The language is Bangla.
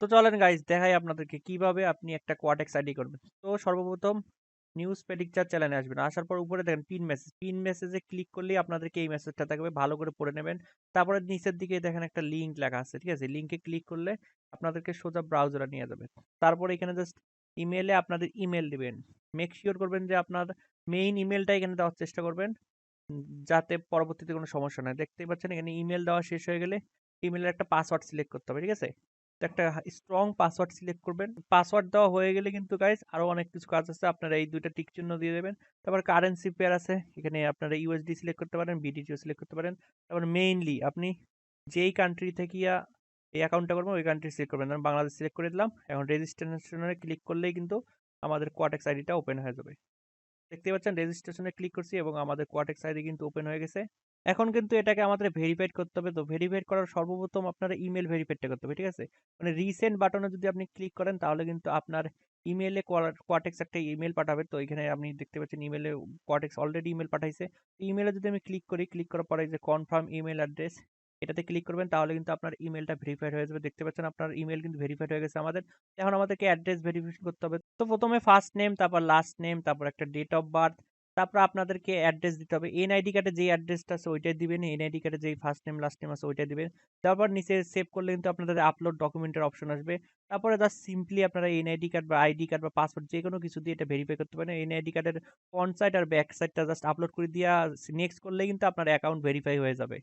তো চলেন গাইজ দেখাই আপনাদেরকে কীভাবে আপনি একটা কোয়াটেক্স আইডি করবেন। তো সর্বপ্রথম নিউজ প্রেডিক্টার চ্যানেলে আসবেন। আসার পর উপরে দেখেন পিন মেসেজ পিন মেসেজে ক্লিক করলেই আপনাদেরকে এই মেসেজটা থাকবে। ভালো করে পড়ে নেবেন। তারপরে নিচের দিকে দেখেন একটা লিঙ্ক লেখা আছে, ঠিক আছে? লিঙ্কে ক্লিক করলে আপনাদেরকে সোজা ব্রাউজারে নিয়ে যাবে। তারপরে এখানে জাস্ট ইমেলে আপনাদের ইমেল দিবেন। মেক শিওর করবেন যে আপনার মেইন ইমেলটা এখানে দেওয়ার চেষ্টা করবেন। যাতে পরবর্তীতে কোনো সমস্যা না দেখতেই পাচ্ছেন এখানে ইমেল দেওয়া শেষ হয়ে গেলে ইমেলের একটা পাসওয়ার্ড সিলেক্ট করতে হবে, ঠিক আছে? একটা স্ট্রং পাসওয়ার্ড সিলেক্ট করবেন। পাসওয়ার্ড দেওয়া হয়ে গেলে কিন্তু গাইজ আরও অনেক কিছু কাজ আছে। আপনারা এই দুইটা টিক চিহ্ন দিয়ে দেবেন। তারপর কারেন্সি পেয়ার আছে। এখানে আপনারা ইউএসডি সিলেক্ট করতে পারেন বিডিটিও সিলেক্ট করতে পারেন। তারপর মেইনলি আপনি যেই কান্ট্রি থেকে এই অ্যাকাউন্টটা করবেন, ওই কান্ট্রি সিলেক্ট করবেন। ধরুন বাংলাদেশ সিলেক্ট করে দিলাম। এখন রেজিস্ট্রেশনে ক্লিক করলেই কিন্তু আমাদের কোয়াটেক্স আইডিটা ওপেন হয়ে যাবে। দেখতে পাচ্ছেন রেজিস্ট্রেশনে ক্লিক করছি এবং আমাদের কোয়াটেক্স আইডি কিন্তু ওপেন হয়ে গেছে। এখন কিন্তু এটাকে আমাদের ভেরিফাইড করতে হবে। তো ভেরিফাইড করার সর্বপ্রথম আপনারা ইমেল ভেরিফাইডটা করতে হবে, ঠিক আছে? মানে রিসেন্ট বাটনে যদি আপনি ক্লিক করেন, তাহলে কিন্তু আপনার ইমেলে কোয়াটেক্স একটা ইমেল পাঠাবে। তো এখানে আপনি দেখতে পাচ্ছেন ইমেলে কোয়াটেক্স অলরেডি ইমেল পাঠাইছে। ইমেলে যদি আমি ক্লিক করি ক্লিক করার পরে যে কনফার্ম ইমেল অ্যাড্রেস এটাতে ক্লিক করবেন, তাহলে কিন্তু আপনার ইমেলটা ভেরিফাইড হয়ে যাবে। দেখতে পাচ্ছেন আপনার ইমেল কিন্তু ভেরিফাইড হয়ে গেছে আমাদের। এখন আমাদেরকে অ্যাড্রেস ভেরিফিকেশন করতে হবে। তো প্রথমে ফার্স্ট নেম তারপর লাস্ট নেম তারপর একটা ডেট অফ বার্থ তারপর আপনাদেরকে অ্যাড্রেস দিতে হবে। এনআইডি কার্ডে যেই অ্যাড্রেসটা আছে ওইটাই দিবেন। এনআইডি কার্ডে যেই ফার্স্ট নেম লাস্ট নেম আছে ওইটাই দিবেন। তারপর নিচে সেভ করলে কিন্তু আপনাদের আপলোড ডকুমেন্টের অপশন আসবে। তারপরে জাস্ট সিম্পলি আপনারা এনআইডি কার্ড বা আইডি কার্ড বা পাসপোর্ট যে কোনো কিছু দিয়ে এটা ভেরিফাই করতে পারেন। এনআইডি কার্ডের ফ্রন্ট সাইড আর ব্যাক সাইডটা জাস্ট আপলোড করে দিয়ে নেক্সট করলে কিন্তু আপনার অ্যাকাউন্ট ভেরিফাই হয়ে যাবে।